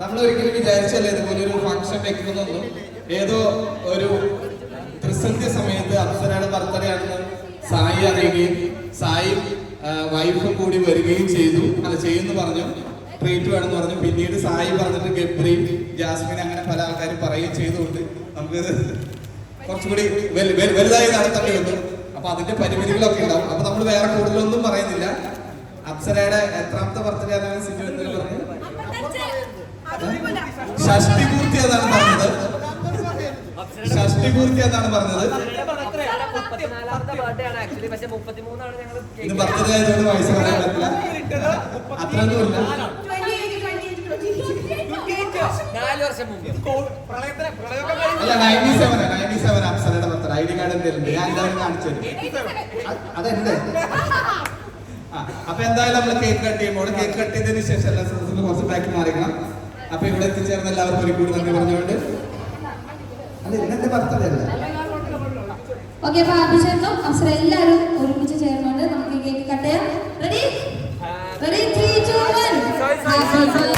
നമ്മൾ ഒരിക്കലും വിചാരിച്ചല്ല ഇതുപോലെ ഒരു ഫംഗ്ഷൻ വെക്കുന്നൊന്നും ഏതോ ഒരു പ്രസന്ധ്യ സമയത്ത് അപ്സരയുടെ ബർത്ത്ഡേ സായി അറിയുകയും സായി വൈഫ് കൂടി വരികയും ചെയ്തു. അല്ല ചെയ്യുന്നു പറഞ്ഞു. ട്രീറ്റ് വേണമെന്ന് പറഞ്ഞു. പിന്നീട് സായി പറഞ്ഞിട്ട് ഗബ്രിയും ജാസ്മിൻ അങ്ങനെ പല ആൾക്കാരും പറയുകയും ചെയ്തുകൊണ്ട് നമുക്ക് കുറച്ചുകൂടി വലു- വലു- വലുതായി നടത്തേണ്ടി വന്നു അപ്പൊ അതിന്റെ പരിമിതികളൊക്കെ ഉണ്ടാവും. അപ്പൊ നമ്മൾ വേറെ കൂടുതലൊന്നും പറയുന്നില്ല. അപ്സരയുടെ എത്രാമത്തെ ബർത്ത്ഡേ ആണെന്ന് സിജു എന്തെങ്കിലും പറഞ്ഞു ഷഷ്ടി പൂർത്തി എന്നാണ് പറഞ്ഞത്. ഷഷ്ടി പൂർത്തി എന്നാണ് പറഞ്ഞത്. ഇത് ബർത്ത്ഡേ ആയതുകൊണ്ട് വയസ്സ് പറയാൻ പറ്റില്ല. അത്രയൊന്നുമില്ല. വർഷം മുമ്പ്. അല്ല നയന്റി സെവൻ നയന്റി സെവൻ അപ്സരയുടെ ബർത്ത്ഡേ ഐ ഡി കാർഡ് എന്തെങ്കിലും ഞാൻ എല്ലാവരും കാണിച്ചു തരും. അ- ആ അപ്പൊ എന്തായാലും നമ്മൾ കേക്ക് കട്ട് ചെയ്യുമ്പോൾ കേക്ക് കട്ട് ചെയ്തതിന് ശേഷം എല്ലാ സ്ഥലത്തും കുറച്ച് ബാക്ക് മാറിക്കണം. അപ്പൊ ഇവിടെ എത്തിച്ചേർന്ന എല്ലാവർക്കും ഒരു കൂടി നന്ദി പറഞ്ഞുകൊണ്ട്. അല്ല ഇന്നത്തെ ബർത്ത്ഡേ അല്ലേ? ഓക്കെ അപ്പൊ അഭിഷേകം അവസരം എല്ലാവരും ഒരുമിച്ച് ചേർന്നുകൊണ്ട് നമുക്ക് കേക്ക് കട്ട് ചെയ്യാം. Ready ready three two one happy birthday